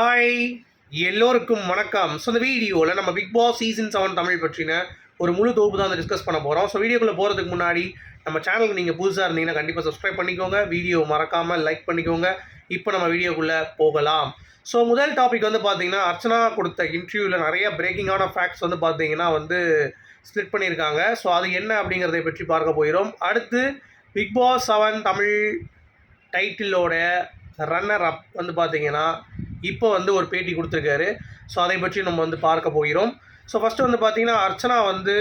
Hi எல்லோருக்கும் வணக்கம். So இந்த வீடியோவில் நம்ம Bigg Boss season seven Tamil பற்றின ஒரு முழு தொகுப்பு தான் வந்து டிஸ்கஸ் பண்ண போகிறோம் ஸோ வீடியோக்குள்ளே போகிறதுக்கு முன்னாடி நம்ம சேனலுக்கு நீங்கள் புதுசாக இருந்தீங்கன்னா கண்டிப்பாக சப்ஸ்கிரைப் பண்ணிக்கோங்க. வீடியோ மறக்காமல் லைக் பண்ணிக்கோங்க. இப்போ நம்ம வீடியோக்குள்ளே போகலாம். ஸோ முதல் டாபிக் வந்து பார்த்தீங்கன்னா அர்ச்சனா கொடுத்த இன்டர்வியூவில் நிறைய பிரேக்கிங்கான ஃபேக்ட்ஸ் வந்து பார்த்தீங்கன்னா வந்து ஸ்ப்ளிட் பண்ணியிருக்காங்க. ஸோ அது என்ன அப்படிங்கிறதை பற்றி பார்க்க போகிறோம். அடுத்து பிக் பாஸ் செவன் தமிழ் டைட்டிலோட ரன்னர் அப் வந்து பார்த்தீங்கன்னா இப்போ வந்து ஒரு பேட்டி கொடுத்துருக்காரு. ஸோ அதை பற்றி நம்ம வந்து பார்க்க போகிறோம். ஸோ ஃபஸ்ட்டு வந்து பார்த்தீங்கன்னா அர்ச்சனா வந்து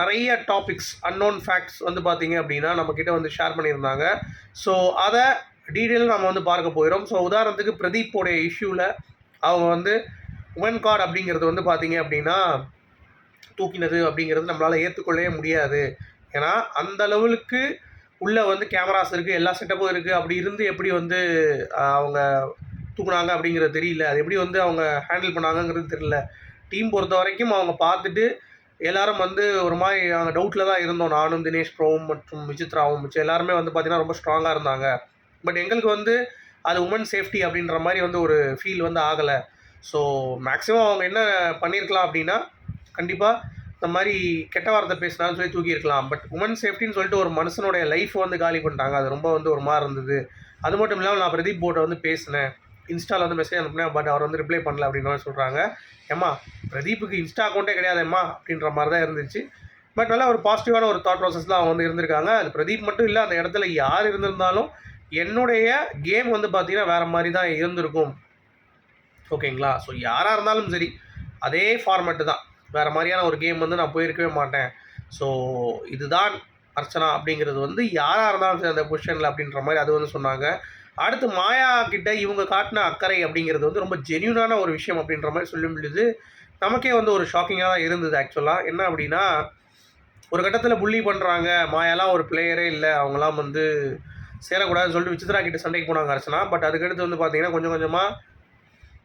நிறைய டாபிக்ஸ் அன்னோன் ஃபேக்ட்ஸ் வந்து பார்த்தீங்க அப்படின்னா நம்மக்கிட்ட வந்து ஷேர் பண்ணியிருந்தாங்க. ஸோ அதை டீட்டெயில் நம்ம வந்து பார்க்க போகிறோம். ஸோ உதாரணத்துக்கு பிரதீப்போடைய இஷ்யூவில் அவங்க வந்து உமன் கார்டு அப்படிங்கிறது வந்து பார்த்தீங்க அப்படின்னா தூக்கினது அப்படிங்கிறது நம்மளால் ஏற்றுக்கொள்ளவே முடியாது. ஏன்னா அந்த லெவலுக்கு உள்ளே வந்து கேமராஸ் இருக்குது எல்லா செட்டப்பும் இருக்குது அப்படி இருந்து எப்படி வந்து அவங்க தூக்குனாங்க அப்படிங்கிறது தெரியல. அது எப்படி வந்து அவங்க ஹேண்டில் பண்ணாங்கங்கிறது தெரியல. டீம் பொறுத்த வரைக்கும் அவங்க பார்த்துட்டு எல்லாரும் வந்து ஒரு மாதிரி நாங்கள் டவுட்டில் தான் இருந்தோம். நானும் தினேஷ் ப்ரோவும் மற்றும் விசித்ராவும் மிச்சம் எல்லாருமே வந்து பார்த்தீங்கன்னா ரொம்ப ஸ்ட்ராங்காக இருந்தாங்க. பட் எங்களுக்கு வந்து அது உமன் சேஃப்டி அப்படின்ற மாதிரி வந்து ஒரு ஃபீல் வந்து ஆகலை. ஸோ மேக்ஸிமம் அவங்க என்ன பண்ணியிருக்கலாம் அப்படின்னா கண்டிப்பாக இந்த மாதிரி கெட்ட வார்த்தை பேசினாலும் சொல்லி தூக்கியிருக்கலாம். பட் உமன் சேஃப்டின்னு சொல்லிட்டு ஒரு மனுஷனுடைய லைஃப் வந்து காலி பண்ணிட்டாங்க. அது ரொம்ப வந்து ஒரு மாதிரி இருந்தது. அது மட்டும் இல்லாமல் நான் பிரதீப் போட்டை வந்து பேசினேன். இன்ஸ்டாவில் வந்து மெசேஜ் அனுப்புனேன் பட் அவர் வந்து ரிப்ளை பண்ணல அப்படின்னு மாதிரி சொல்கிறாங்க ஏம்மா பிரதீப்புக்கு இன்ஸ்டா அக்கௌண்ட்டே கிடையாதேம்மா அப்படின்ற மாதிரி தான் இருந்துச்சு. பட் நல்லா ஒரு பாசிட்டிவான ஒரு தாட் ப்ராசஸில் அவங்க வந்து இருந்திருக்காங்க. அது பிரதீப் மட்டும் இல்லை அந்த இடத்துல யார் இருந்திருந்தாலும் என்னுடைய கேம் வந்து பார்த்தீங்கன்னா வேறு மாதிரி தான் இருந்திருக்கும். ஓகேங்களா ஸோ யாராக இருந்தாலும் சரி அதே ஃபார்மேட்டு தான். வேறு மாதிரியான ஒரு கேம் வந்து நான் போயிருக்கவே மாட்டேன். ஸோ இதுதான் அர்ச்சனா அப்படிங்கிறது வந்து யாராக இருந்தாலும் சரி அந்த பொசிஷனில் அப்படின்ற மாதிரி அது வந்து சொன்னாங்க. அடுத்து மாயா கிட்ட இவங்க காட்டின அக்கறை அப்படிங்கிறது வந்து ரொம்ப ஜென்யூனான ஒரு விஷயம் அப்படின்ற மாதிரி சொல்லும் பொழுது நமக்கே வந்து ஒரு ஷாக்கிங்காக தான் இருந்தது ஆக்சுவலாக என்ன அப்படின்னா ஒரு கட்டத்தில் புள்ளி பண்ணுறாங்க மாயாலாம் ஒரு பிளேயரே இல்லை. அவங்களாம் வந்து சேரக்கூடாதுன்னு சொல்லிட்டு விசித்ரா கிட்ட சண்டைக்கு போனாங்க அர்ச்சனா பட் அதுக்கடுத்து வந்து பார்த்தீங்கன்னா கொஞ்சம் கொஞ்சமாக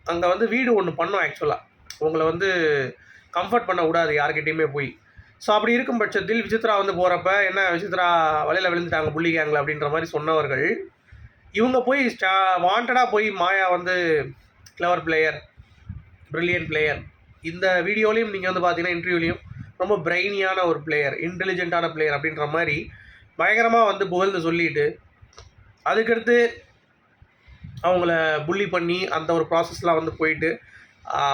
அங்கே வந்து வீடு ஒன்று பண்ணோம் ஆக்சுவலாக உங்களை வந்து கம்ஃபர்ட் பண்ண கூடாது போய். ஸோ அப்படி இருக்கும் பட்சத்தில் விசித்ரா வந்து போகிறப்ப என்ன விசித்ரா வலையில் விழுந்துட்டாங்க புள்ளி கேங்கில் அப்படின்ற மாதிரி சொன்னவர்கள் இவங்க போய் ஸ்டா வாண்டடாக போய் மாயா வந்து கிளவர் பிளேயர் ப்ரில்லியன்ட் பிளேயர் இந்த வீடியோலையும் நீங்கள் வந்து பார்த்தீங்கன்னா இன்டர்வியூலையும் ரொம்ப பிரெயினியான ஒரு பிளேயர் இன்டெலிஜென்ட்டான பிளேயர் அப்படின்ற மாதிரி பயங்கரமாக வந்து புகழ்ந்து சொல்லிட்டு அதுக்கடுத்து அவங்கள புள்ளி பண்ணி அந்த ஒரு ப்ராசஸ்லாம் வந்து போயிட்டு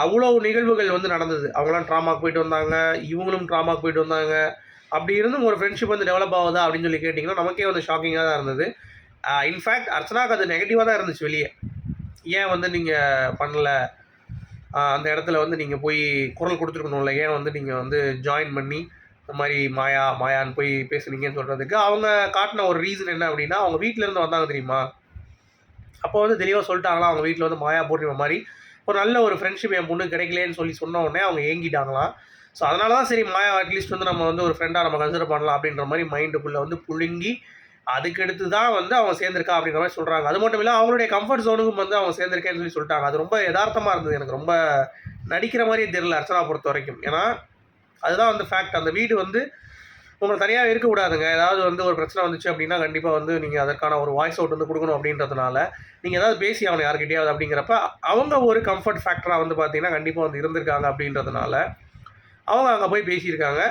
அவ்வளோ நிகழ்வுகள் வந்து நடந்தது. அவங்களாம் ட்ராமாக்கு போயிட்டு வந்தாங்க இவங்களும் ட்ராமாக்கு போயிட்டு வந்தாங்க. அப்படி இருந்தும் ஒரு ஃப்ரெண்ட்ஷிப் வந்து டெவலப் ஆகுதா அப்படின்னு சொல்லி கேட்டிங்கன்னா நமக்கே வந்து ஷாக்கிங்காக தான் இருந்தது. இன்ஃபேக்ட் அர்ச்சனாக்கு அது நெகட்டிவாக தான் இருந்துச்சு வெளியே. ஏன் வந்து நீங்கள் பண்ணலை? அந்த இடத்துல வந்து நீங்கள் போய் குரல் கொடுத்துருக்கணும்ல. ஏன் வந்து நீங்கள் வந்து ஜாயின் பண்ணி இந்த மாதிரி மாயா மாயான்னு போய் பேசுனீங்கன்னு சொல்கிறதுக்கு அவங்க காட்டின ஒரு ரீசன் என்ன அப்படின்னா அவங்க வீட்டிலேருந்து இருந்து வந்தாங்க தெரியுமா? அப்போ வந்து தெளிவாக சொல்லிட்டாங்களா? அவங்க வீட்டில் வந்து மாயா பூர்ணிமா மாதிரி ஒரு நல்ல ஒரு ஃப்ரெண்ட்ஷிப் என் பொண்ணு கிடைக்கலன்னு சொல்லி சொன்ன உடனே அவங்க ஏங்கிட்டாங்களாம் ஸோ அதனால தான் சரி மாயா அட்லீஸ்ட் வந்து நம்ம வந்து ஒரு ஃப்ரெண்டாக நம்ம கன்சிடர் பண்ணலாம் அப்படின்ற மாதிரி மைண்டுக்குள்ளே வந்து புழுங்கி அதுக்கடுத்து தான் வந்து அவங்க சேர்ந்திருக்கா அப்படிங்கிற மாதிரி சொல்கிறாங்க அது மட்டும் இல்லை அவங்களுடைய கம்ஃபர்ட் ஜோனுக்கும் வந்து அவங்க சேர்ந்திருக்கேன்னு சொல்லி சொல்லிட்டாங்க. அது ரொம்ப யதார்த்தமாக இருந்தது. எனக்கு ரொம்ப நடிக்கிற மாதிரியே தெரியல அர்ச்சனா பொறுத்த வரைக்கும். ஏன்னா அதுதான் வந்து ஃபேக்ட் அந்த வீடு வந்து உங்களை தனியாக இருக்கக்கூடாதுங்க ஏதாவது வந்து ஒரு பிரச்சனை வந்துச்சு அப்படின்னா கண்டிப்பாக வந்து நீங்கள் அதற்கான ஒரு வாய்ஸ் அவுட் வந்து கொடுக்கணும் அப்படின்றதுனால நீங்கள் ஏதாவது பேசி அவனை யார்கிட்டயாவது அப்படிங்கிறப்ப அவங்க ஒரு கம்ஃபர்ட் ஃபேக்டராக வந்து பார்த்தீங்கன்னா கண்டிப்பாக வந்து இருந்திருக்காங்க அப்படின்றதுனால அவங்க அங்கே போய் பேசியிருக்காங்க.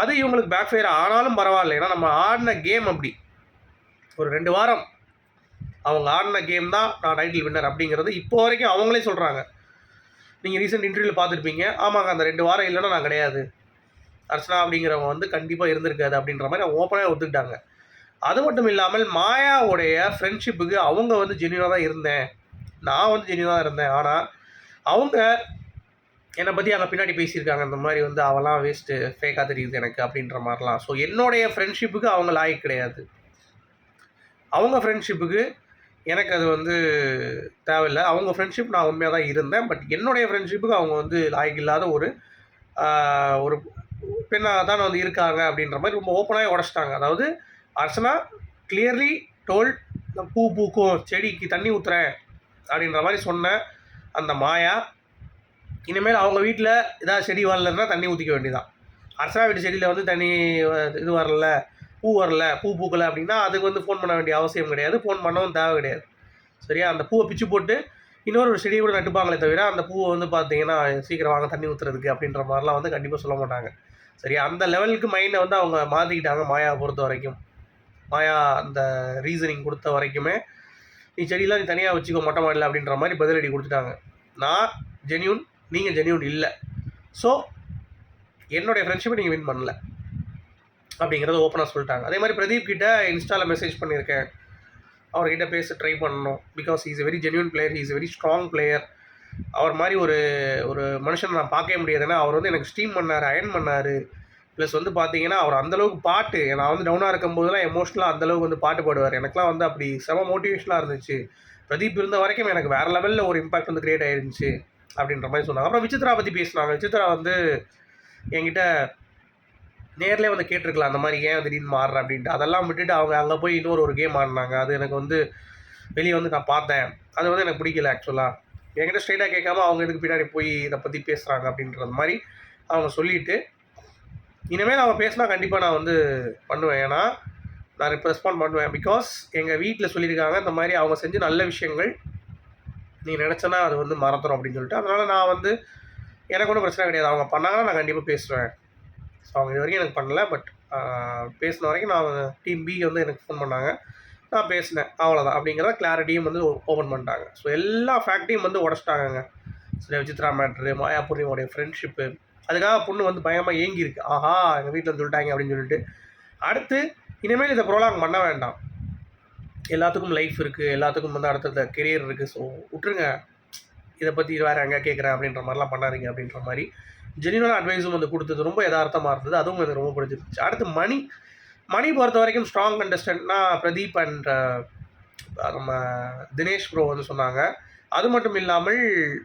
அது இவங்களுக்கு பேக் ஃபயர் ஆனாலும் பரவாயில்ல. ஏன்னா நம்ம ஆடின கேம் அப்படி. ஒரு ரெண்டு வாரம் அவங்க ஆடின கேம் தான் நான் டைட்டில் வின்னர் அப்படிங்கிறது இப்போ வரைக்கும் அவங்களே சொல்கிறாங்க நீங்கள் ரீசெண்ட் இன்டர்வியூவில் பார்த்துருப்பீங்க. ஆமாங்க அந்த ரெண்டு வாரம் இல்லைன்னா நான் கிடையாது. அர்ச்சனா அப்படிங்கிறவங்க வந்து கண்டிப்பாக இருந்திருக்காது அப்படின்ற மாதிரி அவங்க ஓப்பனாக ஒத்துக்கிட்டாங்க. அது மட்டும் இல்லாமல் மாயாவுடைய ஃப்ரெண்ட்ஷிப்புக்கு அவங்க வந்து ஜென்யூனாக தான் இருந்தேன். நான் வந்து ஜென்யூனாக தான் இருந்தேன். ஆனால் அவங்க என்னை பற்றி அங்கே பின்னாடி பேசியிருக்காங்க. இந்த மாதிரி வந்து அவெல்லாம் வேஸ்ட்டு ஃபேக்காக தெரியுது எனக்கு அப்படின்ற மாதிரிலாம். ஸோ என்னுடைய ஃப்ரெண்ட்ஷிப்புக்கு அவங்க லாய்க்கு கிடையாது. அவங்க ஃப்ரெண்ட்ஷிப்புக்கு எனக்கு அது வந்து தேவையில்லை. அவங்க ஃப்ரெண்ட்ஷிப் நான் உண்மையாக தான் இருந்தேன். பட் என்னுடைய ஃப்ரெண்ட்ஷிப்புக்கு அவங்க வந்து லாய்க்கு இல்லாத ஒரு ஒரு பெண்ணாக தான் வந்து இருக்காங்க அப்படின்ற மாதிரி ரொம்ப ஓப்பனாக உடச்சிட்டாங்க. அதாவது அர்ச்சனா கிளியர்லி டோல்ட் பூ பூக்கும் செடிக்கு தண்ணி ஊற்றுறேன் அப்படின்ற மாதிரி சொன்ன அந்த மாயா இனிமேல் அவங்க வீட்டில் ஏதாவது செடி வரலன்னா தண்ணி ஊற்றிக்க வேண்டியதான் அர்ச்சனா வீட்டு செடியில் வந்து தண்ணி இது வரல. பூ வரல பூ பூக்கலை அப்படின்னா அதுக்கு வந்து ஃபோன் பண்ண வேண்டிய அவசியம் கிடையாது. ஃபோன் பண்ணவும் தேவை கிடையாது. சரியா? அந்த பூவை பிச்சு போட்டு இன்னொரு ஒரு செடியை கூட நட்டுப்பாங்களே தவிர அந்த பூவை வந்து பார்த்தீங்கன்னா சீக்கிரம் வாங்க தண்ணி ஊற்றுறதுக்கு அப்படின்ற மாதிரிலாம் வந்து கண்டிப்பாக சொல்ல மாட்டாங்க. சரியா? அந்த லெவலுக்கு மைண்டை வந்து அவங்க மாற்றிக்கிட்டாங்க மாயாவை பொறுத்த வரைக்கும். மாயா அந்த ரீசனிங் கொடுத்த வரைக்குமே நீ செடியெலாம் நீ தனியாக வச்சுக்கோ மொட்டை மாடல அப்படின்ற மாதிரி பதிலடி கொடுத்துட்டாங்க. நான் ஜென்யூன் நீங்கள் ஜென்யூன் இல்லை. ஸோ என்னுடைய ஃப்ரெண்ட்ஷிப்பை நீங்கள் வின் பண்ணல. அப்படிங்கிறத ஓப்பனாக சொல்லிட்டாங்க. அதே மாதிரி பிரதீப் கிட்ட இன்ஸ்டாவில் மெசேஜ் பண்ணியிருக்கேன். அவர்கிட்ட பேச ட்ரை பண்ணணும். Because is a very genuine player is very strong player அவர் மாதிரி ஒரு ஒரு மனுஷனை நான் பார்க்கவே முடியாது. ஏன்னா அவர் வந்து எனக்கு ஸ்டீம் பண்ணார் அயன் பண்ணார். ப்ளஸ் வந்து பார்த்தீங்கன்னா அவர் அந்தளவுக்கு பாட்டு நான் வந்து டவுனாக இருக்கும்போதெல்லாம் எமோஷ்னலாக அந்தளவுக்கு வந்து பாட்டு பாடுவார். எனக்குலாம் வந்து அப்படி செம மோட்டிவேஷனாக இருந்துச்சு. பிரதீப் இருந்த வரைக்கும் எனக்கு வேறு லெவலில் ஒரு இம்பாக்ட் வந்து கிரியேட் ஆயிருந்துச்சு அப்படின்ற மாதிரி சொன்னாங்க. அப்புறம் விசித்ரா பற்றி பேசினாங்க. விசித்ரா வந்து என்கிட்ட நேர்லேயே வந்து கேட்டிருக்கலாம் அந்த மாதிரி ஏன் திடீர்னு மாறுற அப்படின்ட்டு. அதெல்லாம் விட்டுட்டு அவங்க அங்கே போய் இன்னொரு ஒரு கேம் ஆடினாங்க. அது எனக்கு வந்து வெளியே வந்து நான் பார்த்தேன். அது வந்து எனக்கு பிடிக்கல ஆக்சுவலாக என்கிட்ட ஸ்ட்ரெயிட்டாக கேட்காம அவங்க இதுக்கு பின்னாடி போய் இதை பற்றி பேசுகிறாங்க அப்படின்றது மாதிரி அவங்க சொல்லிவிட்டு இனிமேல் அவங்க பேசினா கண்டிப்பாக நான் வந்து பண்ணுவேன். ஏன்னா நான் இப்போ ரெஸ்பாண்ட் பண்ணுவேன். பிகாஸ் எங்கள் வீட்டில் சொல்லியிருக்காங்க இந்த மாதிரி அவங்க செஞ்ச நல்ல விஷயங்கள் நீ நினச்சனா அது வந்து மறந்துடும் அப்படின்னு சொல்லிட்டு. அதனால் நான் வந்து எனக்கு ஒன்றும் பிரச்சனை கிடையாது. அவங்க பண்ணாங்கன்னா நான் கண்டிப்பாக பேசுவேன். ஸோ அவங்க இது வரைக்கும் எனக்கு பண்ணல பட் பேசின வரைக்கும் நான் டீம் பி வந்து எனக்கு ஃபோன் பண்ணாங்க. நான் பேசினேன் அவ்வளோதான் அப்படிங்கிறத கிளாரிட்டியும் வந்து ஓப்பன் பண்ணிட்டாங்க. ஸோ எல்லா ஃபேக்ட்ரியும் வந்து உடச்சிட்டாங்கங்க. சில விசித்ரா மேட்ரு மாயா ஃப்ரெண்ட்ஷிப்பு அதுக்காக பொண்ணு வந்து பயமாக ஏங்கியிருக்கு. ஆஹா எங்கள் வீட்டில் சொல்லிட்டாங்க அப்படின்னு சொல்லிட்டு. அடுத்து இனிமேல் இதை ப்ரோலாங் பண்ண வேண்டாம். எல்லாத்துக்கும் லைஃப் இருக்குது எல்லாத்துக்கும் வந்து அடுத்தடுத்த கெரியர் இருக்குது ஸோ விட்டுருங்க. இதை பற்றி வேறு எங்கே கேட்குறேன் அப்படின்ற மாதிரிலாம் பண்ணாதீங்க அப்படின்ற மாதிரி ஜெனியூனாக அட்வைஸும் வந்து கொடுத்தது. ரொம்ப யதார்த்தமாக இருந்தது. அதுவும் எனக்கு ரொம்ப பிடிச்சிருந்துச்சு. அடுத்து மணி. மணி பொறுத்த வரைக்கும் ஸ்ட்ராங் கண்டஸ்டன்ட்னா பிரதீப் அண்ட் நம்ம தினேஷ் ப்ரோ வந்து சொன்னாங்க. அது மட்டும் இல்லாமல்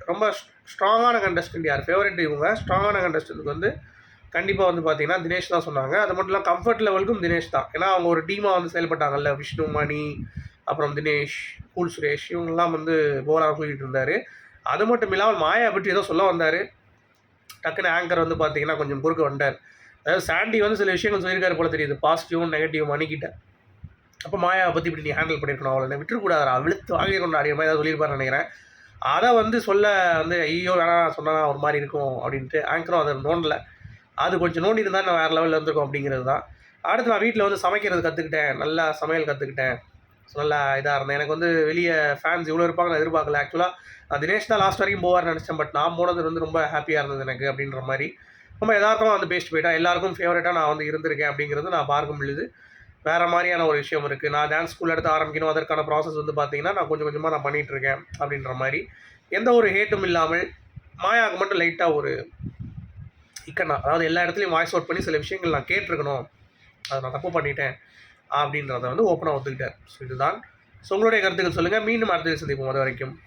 ரொம்ப ஸ்ட்ராங்கான கண்டஸ்டன்ட் யார்? ஃபேவரட் இவங்க. ஸ்ட்ராங்கான கண்டஸ்டன்ட்டுக்கு வந்து கண்டிப்பாக வந்து பார்த்தீங்கன்னா தினேஷ் தான் சொன்னாங்க. அது மட்டும் இல்லாமல் கம்ஃபர்ட் லெவலுக்கும் தினேஷ் தான். ஏன்னா அவங்க ஒரு டீமாக வந்து செயல்பட்டாங்கல்ல. விஷ்ணு மணி அப்புறம் தினேஷ் கூல் சுரேஷ் இவங்கெல்லாம் வந்து போராக சொல்லிட்டு இருந்தார். அது மட்டும் இல்லாமல் மாயா பற்றி ஏதோ சொல்ல வந்தார். டக்குன்னு ஆங்கர் வந்து பார்த்தீங்கன்னா கொஞ்சம் குறுக்க வந்தார் அதாவது சாண்டி வந்து சில விஷயங்கள் சொல்லியிருக்காரு போல தெரியுது. பாசிட்டிவும் நெகட்டிவும் அணிக்கிட்ட அப்போ மாயாவை பற்றி இப்படி நீ ஹேண்டில் பண்ணியிருக்கணும் அவளை விட்டுருக்கூடாது அழுத்து வாங்கி கொண்டு அடிக்கிற மாதிரி ஏதாவது சொல்லியிருப்பாருன்னு நினைக்கிறேன். அதை வந்து சொல்ல வந்து ஐயோ வேணாம் சொன்னால் ஒரு மாதிரி இருக்கும் அப்படின்ட்டு ஆங்கரும் அதை நோண்டல. அது கொஞ்சம் நோண்டி இருந்தால் நான் வேறு லெவலில் இருந்திருக்கோம் அப்படிங்கிறது தான். அடுத்து நான் வீட்டில் வந்து சமைக்கிறது கற்றுக்கிட்டேன் நல்லா சமையல் கற்றுக்கிட்டேன் நல்லா இதாக இருந்தேன். எனக்கு வந்து வெளியே ஃபேன்ஸ் இவ்வளோ இருப்பாங்க நான் எதிர்பார்க்கல. ஆக்சுவலாக நான் தினேஷ் தான் லாஸ்ட் வரைக்கும் போவார்னு நினச்சேன். பட் நான் போனது வந்து ரொம்ப ஹாப்பியாக இருந்தது எனக்கு அப்படின்ற மாதிரி. ரொம்ப யதார்த்தமாக வந்து பேசிட்டு போயிட்டேன். எல்லாருக்கும் ஃபேவரட்டாக நான் வந்து இருந்திருக்கேன் அப்படிங்கிறது நான் பார்க்க முடியுது வேறு மாதிரியான ஒரு விஷயம் இருக்குது நான் டான்ஸ் ஸ்கூல் எடுத்து ஆரம்பிக்கணும். அதற்கான ப்ராசஸ் வந்து பார்த்தீங்கன்னா நான் கொஞ்சம் கொஞ்சமாக நான் பண்ணிகிட்ருக்கேன் அப்படின்ற மாதிரி. எந்த ஒரு ஹேட்டும் இல்லாமல் மாயாவுக்கு மட்டும் லைட்டாக ஒரு இக்கண்ணா. அதாவது எல்லா இடத்துலையும் வாய்ஸ் அவுட் பண்ணி சில விஷயங்கள் நான் கேட்டிருக்கணும். அதை நான் தப்பு பண்ணிட்டேன். அப்படின்றத வந்து ஓப்பனாக ஒத்துக்கிட்டார். ஸோ இதுதான். ஸோ உங்களுடைய கருத்துக்கள் சொல்லுங்கள் மீண்டும் அடுத்த சந்திப்போம். அது வரைக்கும்